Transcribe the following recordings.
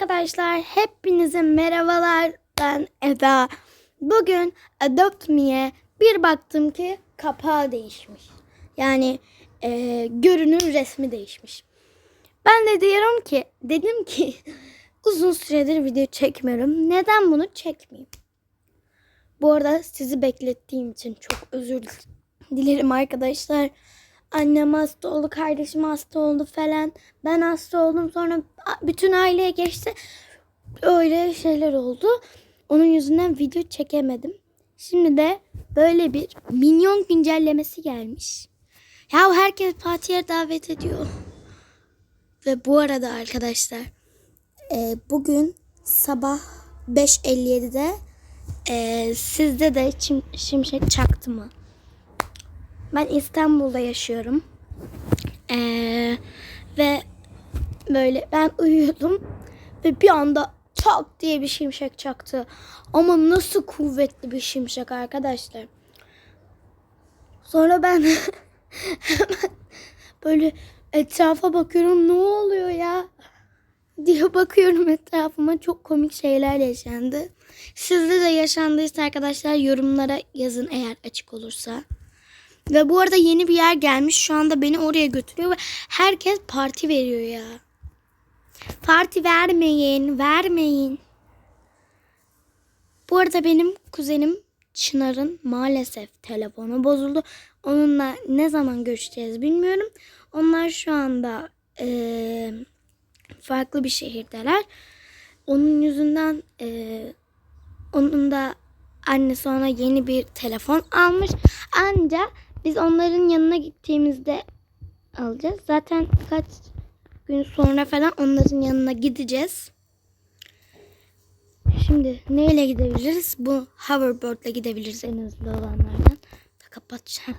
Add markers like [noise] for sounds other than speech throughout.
arkadaşlar, hepinize merhabalar. Ben Eda. Bugün Adopt Me'ye bir baktım ki kapağı değişmiş. Yani e, görünüm resmi değişmiş. Ben de diyorum ki, dedim ki [laughs] uzun süredir video çekmiyorum. Neden bunu çekmeyeyim? Bu arada sizi beklettiğim için çok özür dilerim arkadaşlar. Annem hasta oldu, kardeşim hasta oldu falan. Ben hasta oldum sonra bütün aileye geçti. Öyle şeyler oldu. Onun yüzünden video çekemedim. Şimdi de böyle bir minyon güncellemesi gelmiş. Ya herkes partiye davet ediyor. Ve bu arada arkadaşlar e, bugün sabah 5.57'de e, sizde de şimşek çaktı mı? Ben İstanbul'da yaşıyorum. Ee, ve böyle ben uyuyordum ve bir anda çak diye bir şimşek çaktı. Ama nasıl kuvvetli bir şimşek arkadaşlar. Sonra ben [laughs] böyle etrafa bakıyorum ne oluyor ya diye bakıyorum etrafıma çok komik şeyler yaşandı. Sizde de yaşandıysa arkadaşlar yorumlara yazın eğer açık olursa. Ve bu arada yeni bir yer gelmiş. Şu anda beni oraya götürüyor ve herkes parti veriyor ya. Parti vermeyin, vermeyin. Bu arada benim kuzenim Çınar'ın maalesef telefonu bozuldu. Onunla ne zaman görüşeceğiz bilmiyorum. Onlar şu anda eee, farklı bir şehirdeler. Onun yüzünden eee, onun da annesi ona yeni bir telefon almış. Ancak biz onların yanına gittiğimizde alacağız. Zaten kaç gün sonra falan onların yanına gideceğiz. Şimdi neyle gidebiliriz? Bu hoverboard'la gidebiliriz en hızlı olanlardan. Da kapatacağım.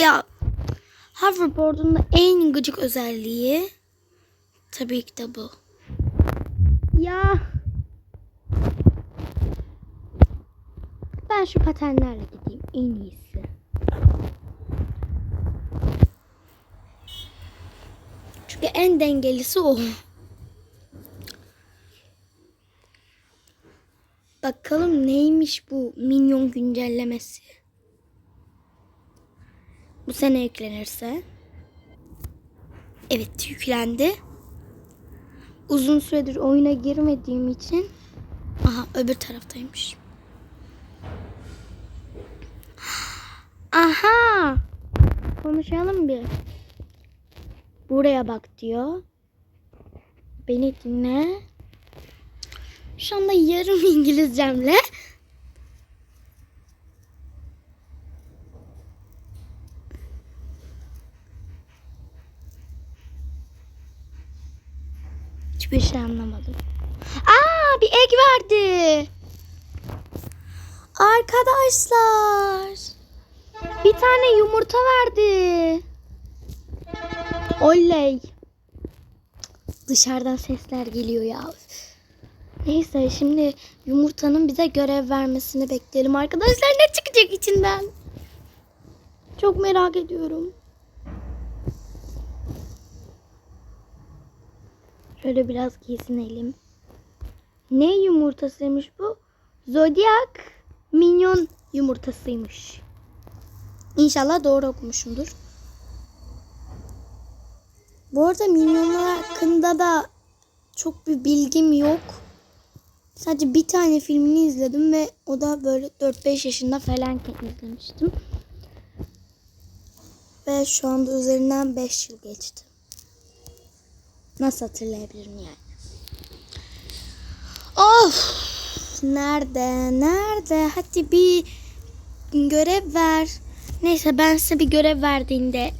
Ya hoverboard'un da en gıcık özelliği tabii ki de bu. Ya ben şu patenlerle gideyim en iyisi. Çünkü en dengelisi o. Bakalım neymiş bu minyon güncellemesi. Bu sene yüklenirse. Evet yüklendi. Uzun süredir oyuna girmediğim için. Aha öbür taraftaymış. Aha. Konuşalım bir. Buraya bak diyor. Beni dinle. Şu anda yarım [laughs] İngilizcemle. Hiçbir şey anlamadım. Aa bir ek verdi. Arkadaşlar. Bir tane yumurta verdi. Oley. Dışarıdan sesler geliyor ya. Neyse şimdi yumurtanın bize görev vermesini bekleyelim arkadaşlar. Ne çıkacak içinden? Çok merak ediyorum. Şöyle biraz giysinelim. Ne yumurtasıymış bu? Zodiac minyon yumurtasıymış. İnşallah doğru okumuşumdur. Bu arada minyonlar hakkında da çok bir bilgim yok. Sadece bir tane filmini izledim ve o da böyle 4-5 yaşında falanken izlemiştim. Ve şu anda üzerinden 5 yıl geçti. Nasıl hatırlayabilirim yani? Of! Nerede? Nerede? Hadi bir görev ver. Neyse ben size bir görev verdiğinde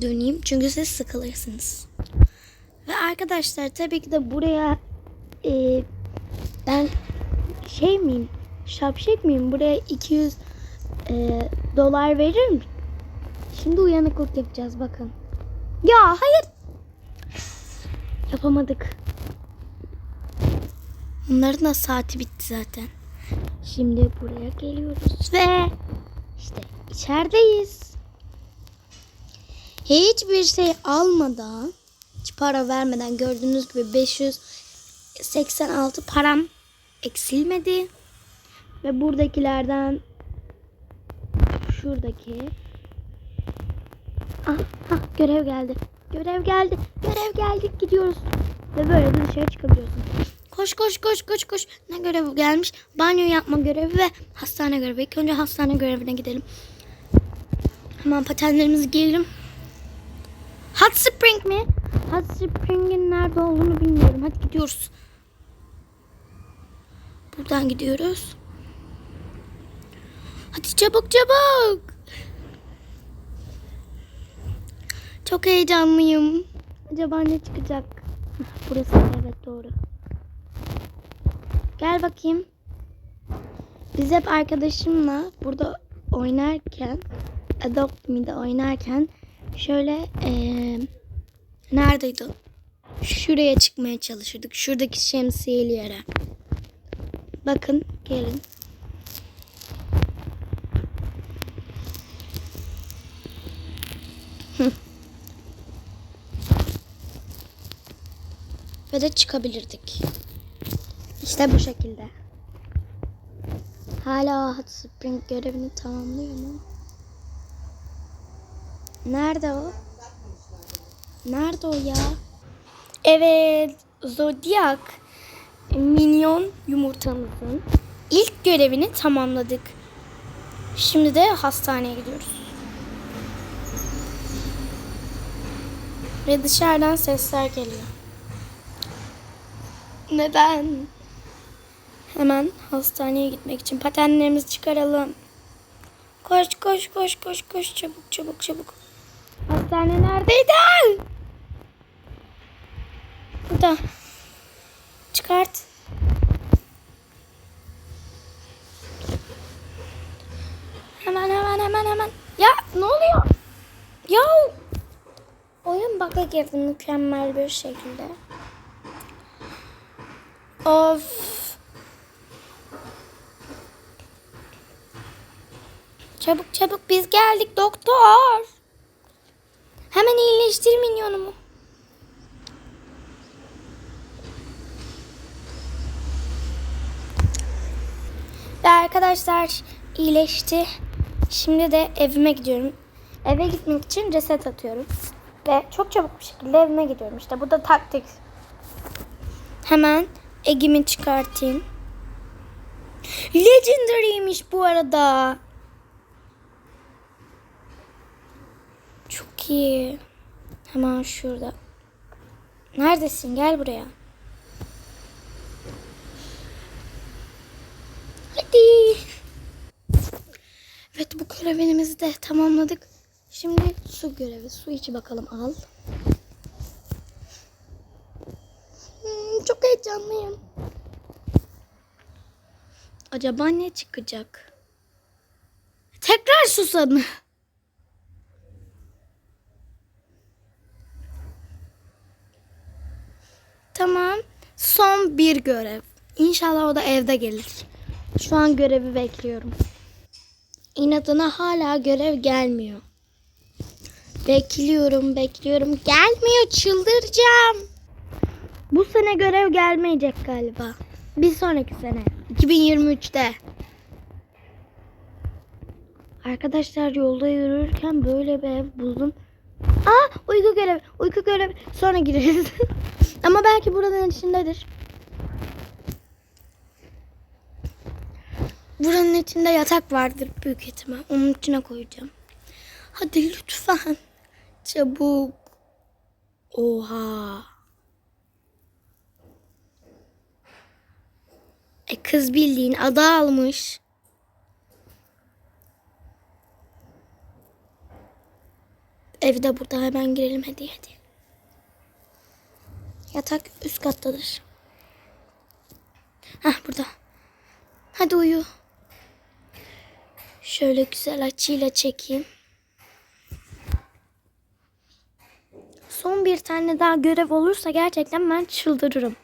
döneyim. Çünkü siz sıkılırsınız. Ve arkadaşlar tabii ki de buraya e, ben şey miyim? Şapşek miyim? Buraya 200 e, dolar verir mi? Şimdi uyanıklık yapacağız bakın. Ya hayır. Yapamadık. Onların da saati bitti zaten. Şimdi buraya geliyoruz ve işte içerideyiz. Hiçbir şey almadan, hiç para vermeden gördüğünüz gibi 500 86 param eksilmedi. Ve buradakilerden şuradaki ah, ah görev geldi. Görev geldi. Görev geldi. Gidiyoruz. Ve böyle de dışarı çıkabiliyorsun. Koş koş koş koş koş. Ne görevi gelmiş? Banyo yapma görevi ve hastane görevi. İlk önce hastane görevine gidelim. Hemen patenlerimizi giyelim. Hot Spring mi? Hot Spring'in nerede olduğunu bilmiyorum. Hadi gidiyoruz. Buradan gidiyoruz. Hadi çabuk çabuk. Çok heyecanlıyım. Acaba ne çıkacak? [laughs] Burası evet doğru. Gel bakayım. Biz hep arkadaşımla burada oynarken Adopt Me'de oynarken şöyle eee neredeydi? Şuraya çıkmaya çalışırdık. Şuradaki şemsiyeli yere. Bakın gelin. Ve de çıkabilirdik. İşte bu şekilde. Hala Hot Spring görevini tamamlıyor mu? Nerede o? Nerede o ya? Evet, Zodiac minyon yumurtamızın ilk görevini tamamladık. Şimdi de hastaneye gidiyoruz. Ve dışarıdan sesler geliyor. Neden? Hemen hastaneye gitmek için patenlerimizi çıkaralım. Koş koş koş koş koş çabuk çabuk çabuk. Hastane neredeydi? Burada. Çıkart. Hemen hemen hemen hemen. Ya ne oluyor? Ya oyun bug'a girdi mükemmel bir şekilde. Of. Çabuk çabuk biz geldik doktor. Hemen iyileştir minyonumu. Ve arkadaşlar iyileşti. Şimdi de evime gidiyorum. Eve gitmek için reset atıyorum. Ve çok çabuk bir şekilde evime gidiyorum. İşte bu da taktik. Hemen egimi çıkartayım. Legendary'miş bu arada. Çok. Hemen şurada. Neredesin? Gel buraya. Hadi. Evet bu görevimizi de tamamladık. Şimdi su görevi. Su içi bakalım al. Hmm, çok heyecanlıyım. Acaba ne çıkacak? Tekrar susadım. Tamam. Son bir görev. İnşallah o da evde gelir. Şu an görevi bekliyorum. İnadına hala görev gelmiyor. Bekliyorum, bekliyorum. Gelmiyor, çıldıracağım. Bu sene görev gelmeyecek galiba. Bir sonraki sene. 2023'te. Arkadaşlar yolda yürürken böyle bir ev buldum. Aa uyku görevi, uyku görevi. Sonra gireriz. [laughs] Ama belki buranın içindedir. Buranın içinde yatak vardır büyük ihtimal. Onun içine koyacağım. Hadi lütfen. Çabuk. Oha. E kız bildiğin ada almış. Evde burada hemen girelim hadi hadi. Yatak üst kattadır. Hah burada. Hadi uyu. Şöyle güzel açıyla çekeyim. Son bir tane daha görev olursa gerçekten ben çıldırırım.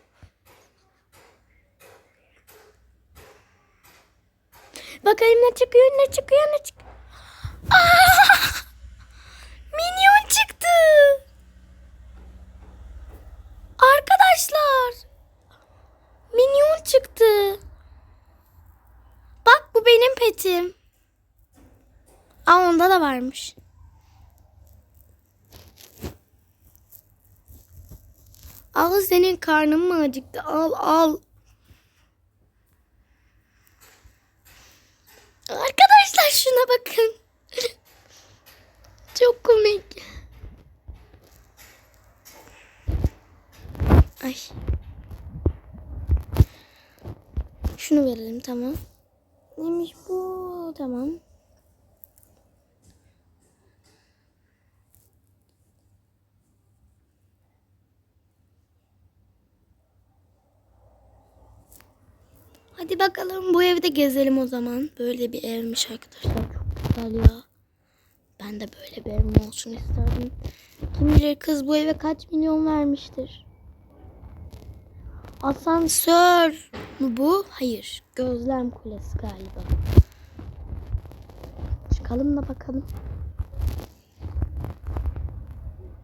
Bakayım ne çıkıyor, ne çıkıyor, ne çıkıyor. [laughs] Minyon çıktı. Tuvaletim. Aa onda da varmış. Al senin karnın mı acıktı? Al al. Arkadaşlar şuna bakın. Çok komik. Ay. Şunu verelim tamam. Neymiş bu? Tamam. Hadi bakalım bu evde gezelim o zaman. Böyle bir evmiş arkadaşlar. Çok güzel ya. Ben de böyle bir evim olsun isterdim. Kim bilir kız bu eve kaç milyon vermiştir. Asansör mu bu? Hayır. Gözlem kulesi galiba. Çıkalım da bakalım.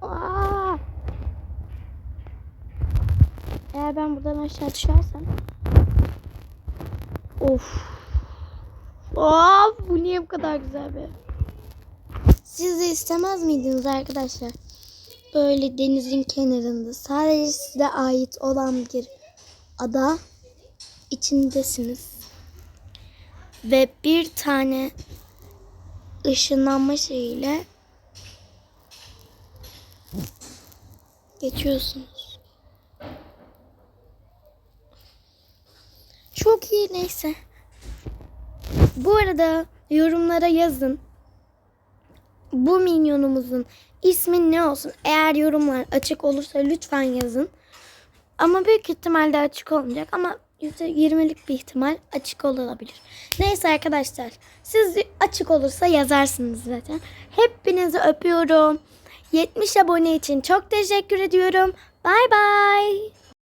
Aa! Eğer ben buradan aşağı düşersem Of. Of bu niye bu kadar güzel be? Siz de istemez miydiniz arkadaşlar? Böyle denizin kenarında sadece size ait olan bir ada içindesiniz. Ve bir tane ışınlanma şeyiyle geçiyorsunuz. Çok iyi neyse. Bu arada yorumlara yazın. Bu minyonumuzun ismi ne olsun? Eğer yorumlar açık olursa lütfen yazın. Ama büyük ihtimalle açık olmayacak ama %20'lik bir ihtimal açık olabilir. Neyse arkadaşlar siz açık olursa yazarsınız zaten. Hepinizi öpüyorum. 70 abone için çok teşekkür ediyorum. Bay bay.